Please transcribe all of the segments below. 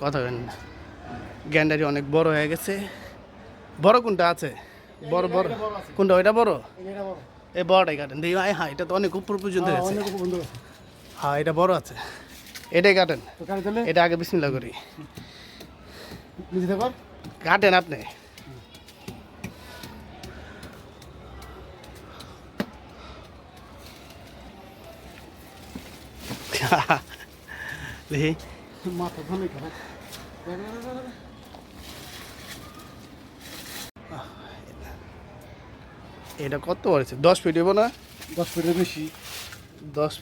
কথা বলেন। গ্যান্ডারি অনেক বড় হয়ে গেছে। বড় কোনটা আছে? বড় বড়। কোনটা ওইটা বড়? এই বড়টাই কাটেন। দেখি ভাই হ্যাঁ এটা তো অনেক উপর পর্যন্ত হ্যাঁ, আছে হ্যাঁ এটা বড় আছে। এটাই কাটেন। এটা আগে বিসমিল্লা করি। কাটেন আপনি। দেখি। মাথা খারাপ এটা কত পড়েছে দশ ফিট হইব না? দশ ফিটের বেশি। দশ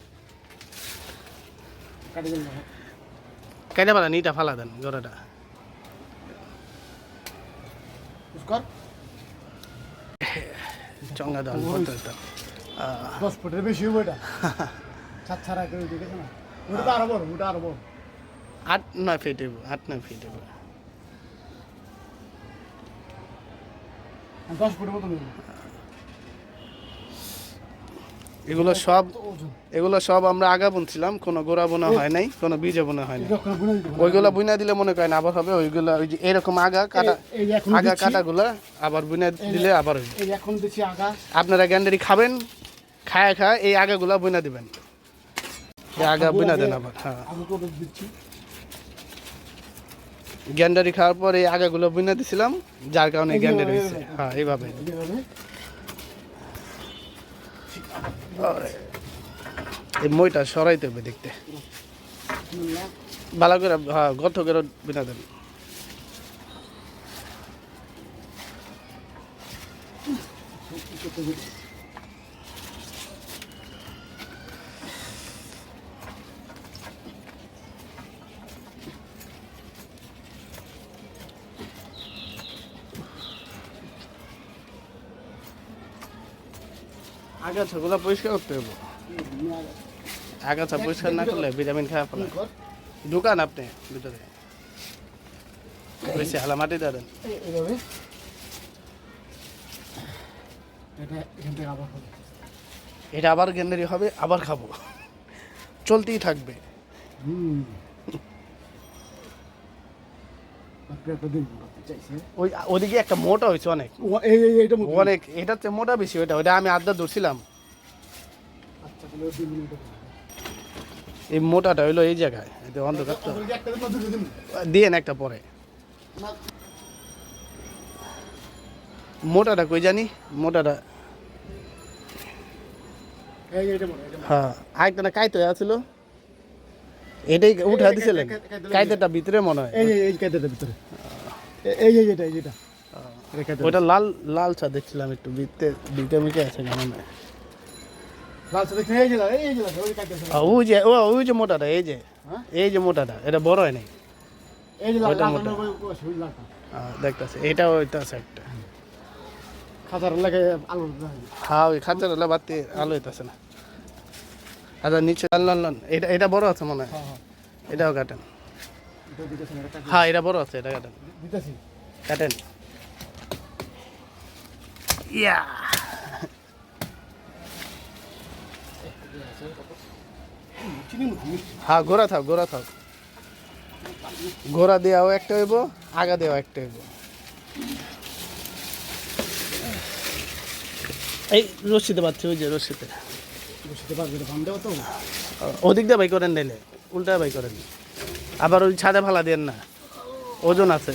কাটে পালা নিটা ফালা দেন কর। চঙ্গা দেন দশ ফুটের বেশি হবে এটা। ছাড়া করে দেখেছে না ওটা তো আরও বড় ওটা আরও বড় আট নয় ফিট আট নয় ফিট দশ ফুটের মতো এগুলো সব এগুলো সব আমরা আগা বুনছিলাম কোনো গোড়া বোনা হয় নাই কোনো বীজে বোনা হয় নাই। ওইগুলো বুনা দিলে মনে করেন আবার হবে ওইগুলো ওই যে এরকম আগা কাটা আগা কাটাগুলো আবার বুনা দিলে আবার আগা। আপনারা গ্যান্ডারি খাবেন খায় খায় এই আগাগুলো বুনা দিবেন। আগা বুনা দেন আবার হ্যাঁ। গ্যান্ডারি খাওয়ার পর এই আগাগুলো বুনা দিছিলাম যার কারণে গ্যান্ডারি হয়েছে। হ্যাঁ এইভাবে। এই মইটা সরাইতে হবে দেখতে। ভালো করে হ্যাঁ গত করে বিনা দেন। আগাছাগুলো পরিষ্কার করতে হবে আগাছা পরিষ্কার না করলে ভিটামিন খাওয়া ফেলা দোকান আপনি ভিতরে। বেশি হালা মাটি দেন। এটা আবার গ্যান্ডারি হবে আবার খাব। চলতেই থাকবে। হুম আপনি একটা দিন বলতে চাইছে ওই ওদিকে একটা মোটা হয়েছে অনেক। অনেক এটা মোটা বেশি ওইটা ওইটা আমি আড্ডা ধরছিলাম। আচ্ছা এই মোটাটা হইল এই জায়গায় এটা অন্ধকার তো। একটা দিয়েন পরে। মোটাটা কই জানি মোটাটা। হ্যাঁ আরেকটা না কাইতে আছিল। এটাই উঠা দিছিলেন কাইতেটা ভিতরে মনে হয়। এই এই কাইদাটার ভিতরে। এই এই এটা। ওইটা লাল লাল চা দেখছিলাম একটু। ভিতরে মিটে আছে কেমন লাল সাদা খেয়ে এই যে এই এই যে ওই যে ও ওই যে মোটাটা এই যে। হ্যাঁ? এই যে মোটাটা এটা বড় হয় নাই। এই যে লাল, ওইটা লাল, মোটা। লাল, ওই-। দেখতেছে। এটা একটা। লাগে আলু হ্যাঁ ওই খাঁচার হলে বাতি আলো হইতেছে না। আচ্ছা নিচে লাল লাল। এটা এটা বড় আছে মনে হ্যাঁ, হ্যাঁ। এটাও কাটেন হ্যাঁ এটা বড় আছে এটা কাটেন কাটেন ইয়া। হ্যাঁ ঘোরা থাক ঘোরা থাক। ঘোরা দেওয়াও একটা হইব আগা দেওয়া একটা হইব। এই রশিতে পাচ্ছি ওই যে রশিতে। বসতে পারবে না, বাম দেওয়া তো। ওদিক দিয়ে বাই করেন নিলে উল্টা বাই করেন। আবার ওই ছাদে ফালা দেন না। ওজন আছে।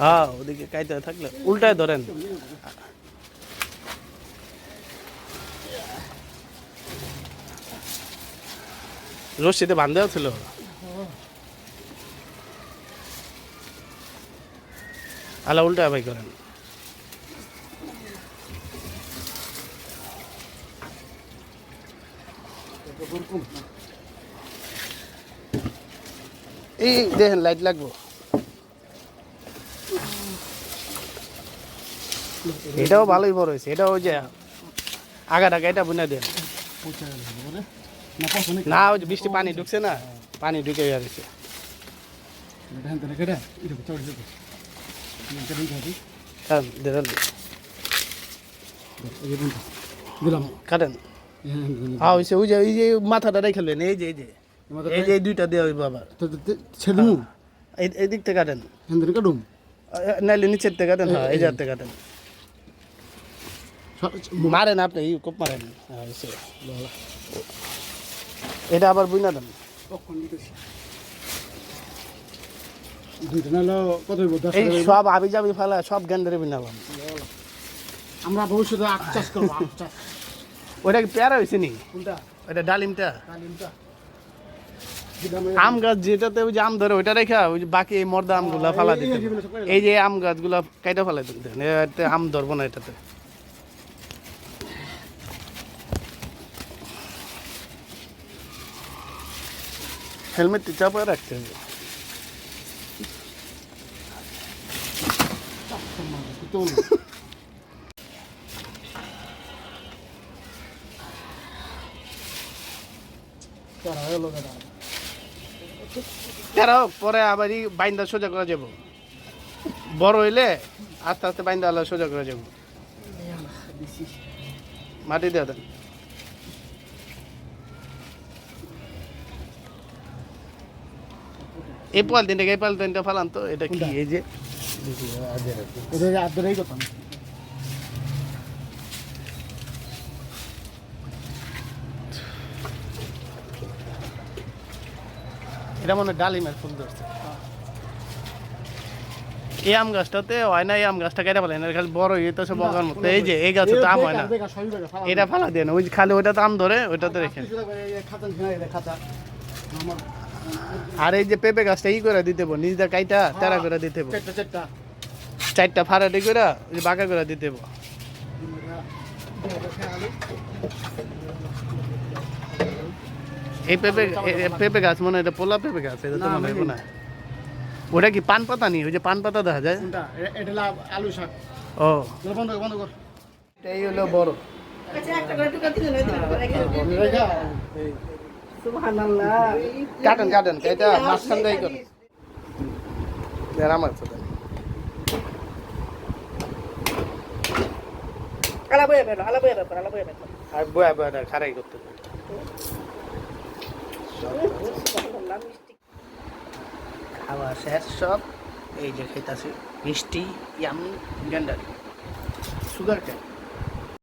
হ্যাঁ ওদিকে কাইতে থাকলে উল্টায় ধরেন। রশিতে বান্ধেও ছিল আলা উল্টা বাই করেন। এই দেখেন লাইট লাগবো এটাও ভালোই বড় হয়েছে এটা ওই যে আগা টাকা এটা বুনে দেন। না, ওই বৃষ্টি পানি ঢুকছে না পানি ঢুকে গেছে। হ্যাঁ কাটেন হ্যাঁ, হ্যাঁ, হ্যাঁ। হ্যাঁ ওই যে ওই যে মাথাটা রেখে লইন এই যে এই যে। এই যে দুইটা দেওয়া হইব আবার। তো- এই এই দিক থেকে কাটেন হ্যাঁ কাটুম? নাইলে নিচের থেকে কাটেন হ্যাঁ এই কাটেন। মারেন আপনি কোপ মারেন। হ্যাঁ এটা আবার বুঝনা দেন। সব আবি যাবি ফেলা সব গেন্দারে বিনালাম আমরা ভবিষ্যতে আখ চাষ করব আখ চাষ। ওইটা কি পেয়ারা হয়েছে নি? ওইটা ডালিমটা। আম গাছ যেটাতে ওই যে আম ধরে ওইটা রেখা ওই বাকি এই মর্দা আমগুলা ফালা দিতে। এই যে আম গাছগুলা কাইটা ফেলা দিতে। আম ধরবো না এটাতে। হেলমেটটি চাপা রাখতে হবে। তো তারা, পরে আবার বাইন্দা সোজা করা যাব। বড় হইলে আস্তে আস্তে বাইন্দা আলা সোজা করা যাব। মাটি দিয়ে দেন। এই পাল পলিথিনটা এই পলিথিনটা ফালান তো, এটা কি, এই যে? আদরেই করতাম এটা মনে হয় ডালিমের ফুল ধরছে। এই আম গাছটাতে হয় না এই আম গাছটা কেটে ফেলেন এর খালি বড় ইয়ে তো সব বগার মতো। এই যে এই গাছে তো আম হয় না। এটা ফালা দিয়ে না ওই খালি ওইটাতে আম ধরে ওইটাতে রেখে। আর এই যে পেঁপে গাছটা ই করে দিতে হব নিজটা কাইটা তেরা করে দিতে চারটা ফাড়াটি করে বাঁকা করে দিতে হব এই পেঁপে পেঁপে গাছ মনে হয় এটা পোলা পেঁপে গাছ এটা তো মনে হয় না ওটা কি পান পাতা নি? ওই যে পান পাতা দেখা যায়? এটা আলু শাক। ও। বন্ধ বন্ধ কর। এই হলো বড়। রেখা কাটেন কাটেন এটা মাঝখান দিয়ে করেন আমার তো দেন। Ala voy a verlo, ala voy a খাওয়া শেষ সব। এই যে খেতাছি মিষ্টি ইয়ামি গেন্ডারি সুগার কেন